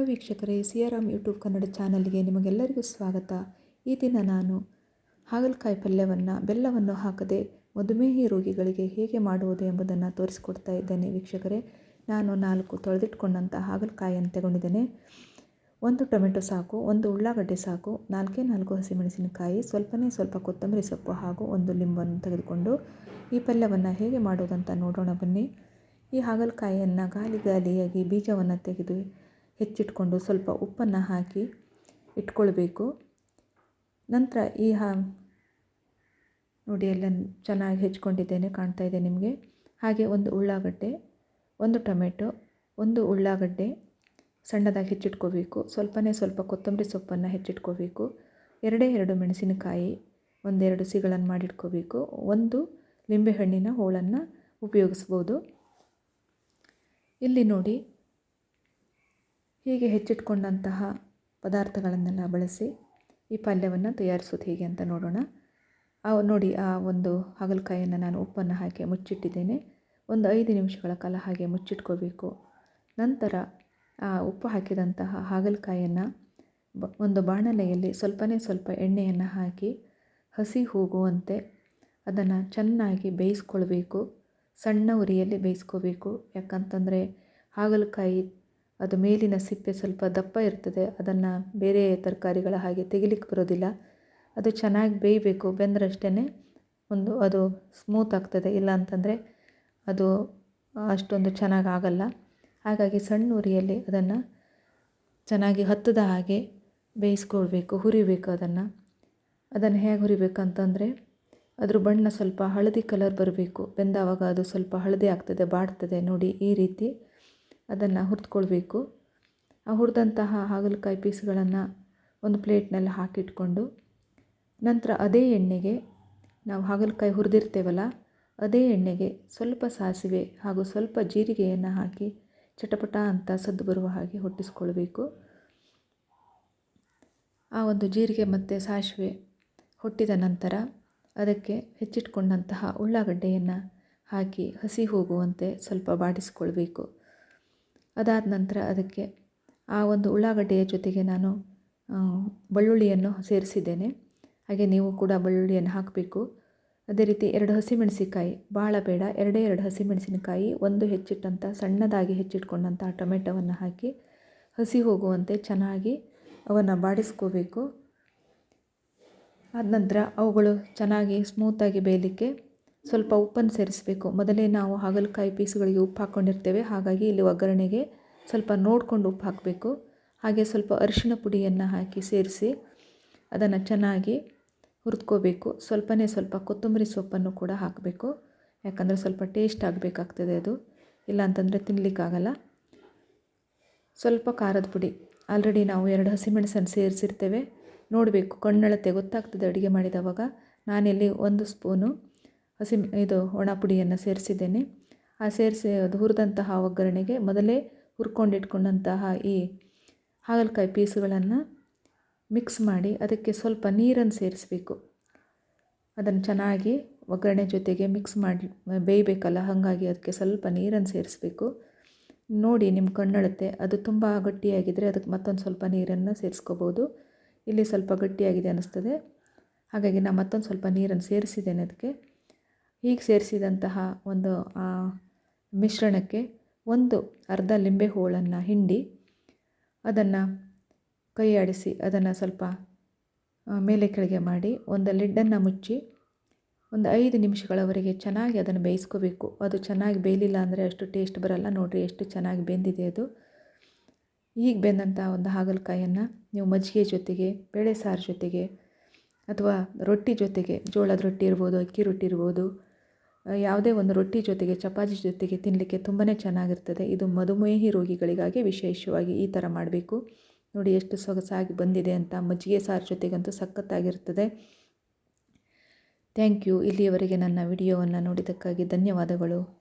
Hello ವೀಕ್ಷಕರೇ, Siyaram YouTube Kannada ಚಾನಲ್ಗೆ ನಿಮಗೆಲ್ಲರಿಗೂ ಸ್ವಾಗತ. ಈ ದಿನ ನಾನು ಹಾಗಲಕಾಯಿ ಪಲ್ಯವನ್ನು, ಬೆಲ್ಲವನ್ನು ಹಾಕದೆ ಮಧುಮೇಹ ರೋಗಿಗಳಿಗೆ ಹೇಗೆ ಮಾಡುವುದು ಎಂಬುದನ್ನು ತೋರಿಸಿಕೊಡ್ತಾ ಇದ್ದೇನೆ ವೀಕ್ಷಕರೇ. ನಾನು ನಾಲ್ಕು ತೊಳೆದಿಟ್ಕೊಂಡಂಥ ಹಾಗಲಕಾಯಿಯನ್ನು ತಗೊಂಡಿದ್ದೇನೆ. ಒಂದು ಟೊಮೆಟೊ ಸಾಕು, ಒಂದು ಉಳ್ಳಾಗಡ್ಡೆ ಸಾಕು, ನಾಲ್ಕೇ ನಾಲ್ಕು ಹಸಿಮೆಣಸಿನಕಾಯಿ, ಸ್ವಲ್ಪನೇ ಸ್ವಲ್ಪ ಕೊತ್ತಂಬರಿ ಸೊಪ್ಪು ಹಾಗೂ ಒಂದು ಲಿಂಬನ್ನು ತೆಗೆದುಕೊಂಡು ಈ ಪಲ್ಯವನ್ನು ಹೇಗೆ ಮಾಡುವುದಂತ ನೋಡೋಣ ಬನ್ನಿ. ಈ ಹಾಗಲಕಾಯಿಯನ್ನು ಗಾಲಿ ಗಾಲಿಯಾಗಿ ಬೀಜವನ್ನು ತೆಗೆದು ಹೆಚ್ಚಿಟ್ಕೊಂಡು ಸ್ವಲ್ಪ ಉಪ್ಪನ್ನು ಹಾಕಿ ಇಟ್ಕೊಳ್ಬೇಕು. ನಂತರ ಈ ಹಾ, ನೋಡಿ ಎಲ್ಲ ಚೆನ್ನಾಗಿ ಹೆಚ್ಕೊಂಡಿದ್ದೇನೆ, ಕಾಣ್ತಾ ಇದೆ ನಿಮಗೆ. ಹಾಗೆ ಒಂದು ಉಳ್ಳಾಗಡ್ಡೆ, ಒಂದು ಟೊಮೆಟೊ, ಒಂದು ಉಳ್ಳಾಗಡ್ಡೆ ಸಣ್ಣದಾಗಿ ಹೆಚ್ಚಿಟ್ಕೋಬೇಕು. ಸ್ವಲ್ಪನೇ ಸ್ವಲ್ಪ ಕೊತ್ತಂಬರಿ ಸೊಪ್ಪನ್ನು ಹೆಚ್ಚಿಟ್ಕೋಬೇಕು. ಎರಡೇ ಎರಡು ಮೆಣಸಿನಕಾಯಿ, ಒಂದೆರಡು ಸಿಗಳನ್ನು ಮಾಡಿಟ್ಕೋಬೇಕು. ಒಂದು ಲಿಂಬೆಹಣ್ಣಿನ ಹೋಳನ್ನು ಉಪಯೋಗಿಸ್ಬೋದು. ಇಲ್ಲಿ ನೋಡಿ ಹೀಗೆ ಹೆಚ್ಚಿಟ್ಕೊಂಡಂತಹ ಪದಾರ್ಥಗಳನ್ನೆಲ್ಲ ಬಳಸಿ ಈ ಪಲ್ಯವನ್ನು ತಯಾರಿಸೋದು ಹೇಗೆ ಅಂತ ನೋಡೋಣ. ಆ ನೋಡಿ, ಆ ಒಂದು ಹಾಗಲಕಾಯಿಯನ್ನು ನಾನು ಉಪ್ಪನ್ನು ಹಾಕಿ ಮುಚ್ಚಿಟ್ಟಿದ್ದೇನೆ. ಒಂದು ಐದು ನಿಮಿಷಗಳ ಕಾಲ ಹಾಗೆ ಮುಚ್ಚಿಟ್ಕೋಬೇಕು. ನಂತರ ಆ ಉಪ್ಪು ಹಾಕಿದಂತಹ ಹಾಗಲಕಾಯಿಯನ್ನು ಒಂದು ಬಾಣಲೆಯಲ್ಲಿ ಸ್ವಲ್ಪನೇ ಸ್ವಲ್ಪ ಎಣ್ಣೆಯನ್ನು ಹಾಕಿ ಹಸಿ ಹೋಗುವಂತೆ ಅದನ್ನು ಚೆನ್ನಾಗಿ ಬೇಯಿಸ್ಕೊಳ್ಬೇಕು. ಸಣ್ಣ ಉರಿಯಲ್ಲಿ ಬೇಯಿಸ್ಕೋಬೇಕು. ಯಾಕಂತಂದರೆ ಹಾಗಲಕಾಯಿ ಅದು ಮೇಲಿನ ಸಿಪ್ಪೆ ಸ್ವಲ್ಪ ದಪ್ಪ ಇರ್ತದೆ, ಅದನ್ನು ಬೇರೆ ತರಕಾರಿಗಳ ಹಾಗೆ ತೆಗಿಲಿಕ್ಕೆ ಬರೋದಿಲ್ಲ. ಅದು ಚೆನ್ನಾಗಿ ಬೇಯಬೇಕು ಬೆಂದರಷ್ಟೇ ಒಂದು ಅದು ಸ್ಮೂತ್ ಆಗ್ತದೆ. ಇಲ್ಲ ಅಂತಂದರೆ ಅದು ಅಷ್ಟೊಂದು ಚೆನ್ನಾಗಿ ಆಗಲ್ಲ. ಹಾಗಾಗಿ ಸಣ್ಣ ಉರಿಯಲ್ಲಿ ಅದನ್ನು ಚೆನ್ನಾಗಿ ಹತ್ತದ ಹಾಗೆ ಬೇಯಿಸ್ಕೊಳ್ಬೇಕು, ಹುರಿಬೇಕು ಅದನ್ನು. ಅದನ್ನು ಹೇಗೆ ಹುರಿಬೇಕಂತಂದರೆ ಅದ್ರ ಬಣ್ಣ ಸ್ವಲ್ಪ ಹಳದಿ ಕಲರ್ ಬರಬೇಕು. ಬೆಂದಾವಾಗ ಅದು ಸ್ವಲ್ಪ ಹಳದಿ ಆಗ್ತದೆ, ಬಾಡ್ತದೆ ನೋಡಿ ಈ ರೀತಿ. ಅದನ್ನು ಹುರಿದುಕೊಳ್ಬೇಕು. ಆ ಹುರಿದಂತಹ ಹಾಗಲಕಾಯಿ ಪೀಸ್ಗಳನ್ನು ಒಂದು ಪ್ಲೇಟ್ನಲ್ಲಿ ಹಾಕಿಟ್ಕೊಂಡು ನಂತರ ಅದೇ ಎಣ್ಣೆಗೆ ನಾವು ಹಾಗಲಕಾಯಿ ಹುರಿದಿರ್ತೇವಲ್ಲ, ಅದೇ ಎಣ್ಣೆಗೆ ಸ್ವಲ್ಪ ಸಾಸಿವೆ ಹಾಗೂ ಸ್ವಲ್ಪ ಜೀರಿಗೆಯನ್ನು ಹಾಕಿ ಚಟಪಟ ಅಂತ ಸದ್ದು ಬರುವ ಹಾಗೆ ಹೊಟ್ಟಿಸ್ಕೊಳ್ಬೇಕು. ಆ ಒಂದು ಜೀರಿಗೆ ಮತ್ತು ಸಾಸಿವೆ ಹುಟ್ಟಿದ ನಂತರ ಅದಕ್ಕೆ ಹೆಚ್ಚಿಟ್ಕೊಂಡಂತಹ ಉಳ್ಳಾಗಡ್ಡೆಯನ್ನು ಹಾಕಿ ಹಸಿ ಹೋಗುವಂತೆ ಸ್ವಲ್ಪ ಬಾಡಿಸ್ಕೊಳ್ಬೇಕು. ಅದಾದ ನಂತರ ಅದಕ್ಕೆ ಆ ಒಂದು ಉಳ್ಳಾಗಡ್ಡೆಯ ಜೊತೆಗೆ ನಾನು ಬೆಳ್ಳುಳ್ಳಿಯನ್ನು ಸೇರಿಸಿದ್ದೇನೆ. ಹಾಗೆ ನೀವು ಕೂಡ ಬೆಳ್ಳುಳ್ಳಿಯನ್ನು ಹಾಕಬೇಕು. ಅದೇ ರೀತಿ ಎರಡು ಹಸಿಮೆಣಸಿನಕಾಯಿ ಭಾಳ ಬೇಡ. ಎರಡೇ ಎರಡು ಹಸಿಮೆಣಸಿನಕಾಯಿ, ಒಂದು ಹೆಚ್ಚಿಟ್ಟಂಥ ಸಣ್ಣದಾಗಿ ಹೆಚ್ಚಿಟ್ಕೊಂಡಂಥ ಟೊಮೆಟೊವನ್ನು ಹಾಕಿ ಹಸಿ ಹೋಗುವಂತೆ ಚೆನ್ನಾಗಿ ಅವನ್ನು ಬಾಡಿಸ್ಕೋಬೇಕು. ಆದ ನಂತರ ಅವುಗಳು ಚೆನ್ನಾಗಿ ಸ್ಮೂತಾಗಿ ಬೇಯಲಿಕ್ಕೆ ಸ್ವಲ್ಪ ಉಪ್ಪನ್ನು ಸೇರಿಸಬೇಕು. ಮೊದಲೇ ನಾವು ಹಾಗಲಕಾಯಿ ಪೀಸುಗಳಿಗೆ ಉಪ್ಪು ಹಾಕ್ಕೊಂಡಿರ್ತೇವೆ. ಹಾಗಾಗಿ ಇಲ್ಲಿ ಒಗ್ಗರಣೆಗೆ ಸ್ವಲ್ಪ ನೋಡಿಕೊಂಡು ಉಪ್ಪು ಹಾಕಬೇಕು. ಹಾಗೆ ಸ್ವಲ್ಪ ಅರಿಶಿಣ ಪುಡಿಯನ್ನು ಹಾಕಿ ಸೇರಿಸಿ ಅದನ್ನು ಚೆನ್ನಾಗಿ ಹುರಿದ್ಕೋಬೇಕು. ಸ್ವಲ್ಪನೇ ಸ್ವಲ್ಪ ಕೊತ್ತಂಬರಿ ಸೊಪ್ಪನ್ನು ಕೂಡ ಹಾಕಬೇಕು. ಯಾಕಂದರೆ ಸ್ವಲ್ಪ ಟೇಸ್ಟ್ ಆಗಬೇಕಾಗ್ತದೆ ಅದು. ಇಲ್ಲ ಅಂತಂದರೆ ತಿನ್ನಲಿಕ್ಕಾಗಲ್ಲ ಸ್ವಲ್ಪ ಖಾರದ ಪುಡಿ. ಆಲ್ರೆಡಿ ನಾವು ಎರಡು ಹಸಿಮೆಣಸನ್ನು ಸೇರಿಸಿರ್ತೇವೆ. ನೋಡಬೇಕು. ಕಣ್ಣಳತೆ ಗೊತ್ತಾಗ್ತದೆ ಅಡುಗೆ ಮಾಡಿದವಾಗ. ನಾನಿಲ್ಲಿ ಒಂದು ಸ್ಪೂನು ಹಸಿ ಇದು ಒಣ ಪುಡಿಯನ್ನು ಸೇರಿಸಿದ್ದೇನೆ. ಆ ಸೇರಿಸಿ ಅದು ಹುರಿದಂತಹ ಒಗ್ಗರಣೆಗೆ ಮೊದಲೇ ಹುರ್ಕೊಂಡಿಟ್ಕೊಂಡಂತಹ ಈ ಹಾಗಲಕಾಯಿ ಪೀಸುಗಳನ್ನು ಮಿಕ್ಸ್ ಮಾಡಿ ಅದಕ್ಕೆ ಸ್ವಲ್ಪ ನೀರನ್ನು ಸೇರಿಸಬೇಕು. ಅದನ್ನು ಚೆನ್ನಾಗಿ ಒಗ್ಗರಣೆ ಜೊತೆಗೆ ಮಿಕ್ಸ್ ಮಾಡಿ, ಬೇಯಬೇಕಲ್ಲ, ಹಾಗಾಗಿ ಅದಕ್ಕೆ ಸ್ವಲ್ಪ ನೀರನ್ನು ಸೇರಿಸಬೇಕು. ನೋಡಿ ನಿಮ್ಮ ಕಣ್ಣಳುತ್ತೆ, ಅದು ತುಂಬ ಗಟ್ಟಿಯಾಗಿದ್ದರೆ ಅದಕ್ಕೆ ಮತ್ತೊಂದು ಸ್ವಲ್ಪ ನೀರನ್ನು ಸೇರಿಸ್ಕೋಬೋದು. ಇಲ್ಲಿ ಸ್ವಲ್ಪ ಗಟ್ಟಿಯಾಗಿದೆ ಅನ್ನಿಸ್ತದೆ. ಹಾಗಾಗಿ ನಾನು ಮತ್ತೊಂದು ಸ್ವಲ್ಪ ನೀರನ್ನು ಸೇರಿಸಿದ್ದೇನೆ ಅದಕ್ಕೆ. ಹೀಗೆ ಸೇರಿಸಿದಂತಹ ಒಂದು ಮಿಶ್ರಣಕ್ಕೆ ಒಂದು ಅರ್ಧ ಲಿಂಬೆ ಹೋಳನ್ನು ಹಿಂಡಿ ಅದನ್ನು ಕೈಯಾಡಿಸಿ ಅದನ್ನು ಸ್ವಲ್ಪ ಮೇಲೆ ಕೆಳಗೆ ಮಾಡಿ ಒಂದು ಲಿಡ್ಡನ್ನು ಮುಚ್ಚಿ ಒಂದು ಐದು ನಿಮಿಷಗಳವರೆಗೆ ಚೆನ್ನಾಗಿ ಅದನ್ನು ಬೇಯಿಸ್ಕೋಬೇಕು. ಅದು ಚೆನ್ನಾಗಿ ಬೇಯಲಿಲ್ಲ ಅಂದರೆ ಅಷ್ಟು ಟೇಸ್ಟ್ ಬರಲ್ಲ. ನೋಡಿರಿ ಎಷ್ಟು ಚೆನ್ನಾಗಿ ಬೆಂದಿದೆ ಅದು. ಈಗ ಬೆಂದಂಥ ಒಂದು ಹಾಗಲಕಾಯನ್ನು ನೀವು ಮಜ್ಜಿಗೆ ಜೊತೆಗೆ, ಬೇಳೆ ಸಾರು ಜೊತೆಗೆ ಅಥವಾ ರೊಟ್ಟಿ ಜೊತೆಗೆ, ಜೋಳದ ರೊಟ್ಟಿ ಇರ್ಬೋದು, ಅಕ್ಕಿ ರೊಟ್ಟಿ ಇರ್ಬೋದು ಯಾವುದೇ ಒಂದು ರೊಟ್ಟಿ ಜೊತೆಗೆ ಚಪಾತಿ ಜೊತೆಗೆ ತಿನ್ನಲಿಕ್ಕೆ ತುಂಬಾ ಚೆನ್ನಾಗಿರ್ತದೆ. ಇದು ಮಧುಮೇಹಿ ರೋಗಿಗಳಿಗಾಗಿ ವಿಶೇಷವಾಗಿ ಈ ಥರ ಮಾಡಬೇಕು. ನೋಡಿ ಎಷ್ಟು ಸೊಗಸಾಗಿ ಬಂದಿದೆ ಅಂತ ಮಜ್ಜಿಗೆ ಸಾರು ಜೊತೆಗಂತೂ ಸಖತ್ತಾಗಿರ್ತದೆ. ಥ್ಯಾಂಕ್ ಯು ಇಲ್ಲಿಯವರೆಗೆ ನನ್ನ ವಿಡಿಯೋವನ್ನು ನೋಡಿದ್ದಕ್ಕಾಗಿ ಧನ್ಯವಾದಗಳು.